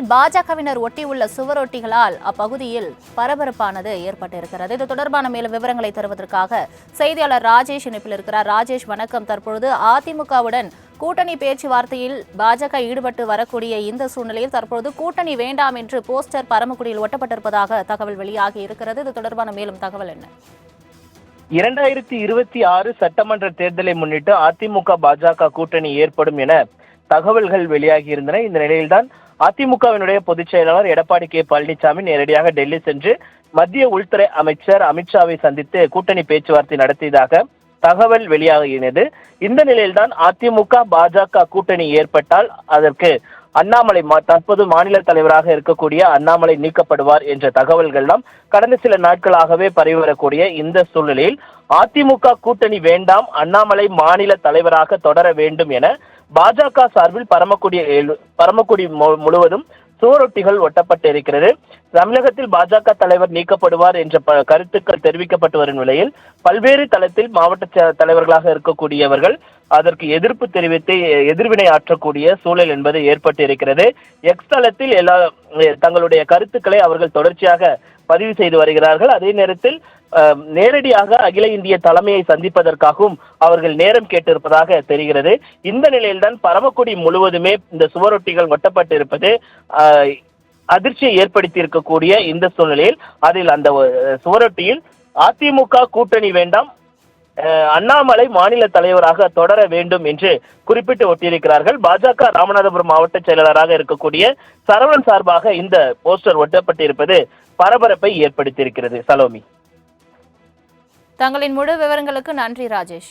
நிலையில் பாஜகவினர் ஒட்டியுள்ள சுவரொட்டிகளால் அப்பகுதியில் பரபரப்பானது ஏற்பட்டிருக்கிறது. இது தொடர்பான மேலும் விவரங்களை தருவதற்காக செய்தியாளர் ராஜேஷ் இணைப்பில் இருக்கிறார். ராஜேஷ் வணக்கம். தற்பொழுது அதிமுகவுடன் கூட்டணி பேச்சுவார்த்தையில் பாஜக ஈடுபட்டு வரக்கூடிய இந்த சூழ்நிலையில் தற்பொழுது கூட்டணி வேண்டாம் என்று போஸ்டர் பரமக்குடியில் ஒட்டப்பட்டிருப்பதாக தகவல் வெளியாகி இருக்கிறது. இது தொடர்பான மேலும் தகவல் என்ன? இரண்டாயிரத்தி இருபத்தி ஆறு சட்டமன்ற தேர்தலை முன்னிட்டு அதிமுக பாஜக கூட்டணி ஏற்படும் என தகவல்கள் வெளியாகி இருந்தன. இந்த நிலையில்தான் அதிமுகவினுடைய பொதுச் செயலாளர் எடப்பாடி கே. பழனிசாமி நேரடியாக டெல்லி சென்று மத்திய உள்துறை அமைச்சர் அமித்ஷாவை சந்தித்து கூட்டணி பேச்சுவார்த்தை நடத்தியதாக தகவல் வெளியாகினது இந்த நிலையில்தான் அதிமுக பாஜக கூட்டணி ஏற்பட்டால் அதற்கு அண்ணாமலை மா- தற்போது மாநில தலைவராக இருக்கக்கூடிய அண்ணாமலை நீக்கப்படுவார் என்ற தகவல்கள்லாம் கடந்த சில நாட்களாகவே பரவி வரக்கூடிய இந்த சூழ்நிலையில் அதிமுக கூட்டணி வேண்டாம் அண்ணாமலை மாநில தலைவராக தொடர வேண்டும் என பாஜக சார்பில் பரமக்குடி எழு- பரமக்குடி மு- முழுவதும் சுவரொட்டிகள் ஒட்டப்பட்டு இருக்கிறது தமிழகத்தில் பாஜக தலைவர் நீக்கப்படுவார் என்ற ப- கருத்துக்கள் தெரிவிக்கப்பட்டு வரும் நிலையில் பல்வேறு தளத்தில் மாவட்ட ச- தலைவர்களாக இருக்கக்கூடியவர்கள் அதற்கு எதிர்ப்பு தெரிவித்து எ- எதிர்வினை ஆற்றக்கூடிய சூழல் என்பது ஏற்பட்டு இருக்கிறது எக்ஸ் தளத்தில் எல்லா தங்களுடைய கருத்துக்களை அவர்கள் தொடர்ச்சியாக பதிவு செய்து வருகிறார்கள். அதே நேரத்தில் நேரடியாக அகில இந்திய தலைமையை சந்திப்பதற்காகவும் அவர்கள் நேரம் கேட்டிருப்பதாக தெரிகிறது. இந்த நிலையில்தான் பரமக்குடி முழுவதுமே இந்த சுவரொட்டிகள் ஒட்டப்பட்டிருப்பது அதிர்ச்சியை ஏற்படுத்தி இருக்கக்கூடிய இந்த சூழ்நிலையில் அதில் அந்த சுவரொட்டியில் அதிமுக கூட்டணி வேண்டாம் அண்ணாமலை மாநில தலைவராக தொடர வேண்டும் என்று குறிப்பிட்டு ஒட்டியிருக்கிறார்கள். பாஜக ராமநாதபுரம் மாவட்ட செயலாளராக இருக்கக்கூடிய சரவணன் சார்பாக இந்த போஸ்டர் ஒட்டப்பட்டிருப்பது பரபரப்பை ஏற்படுத்தியிருக்கிறது. சலோமி. தங்களின் முழு விவரங்களுக்கு நன்றி ராஜேஷ்.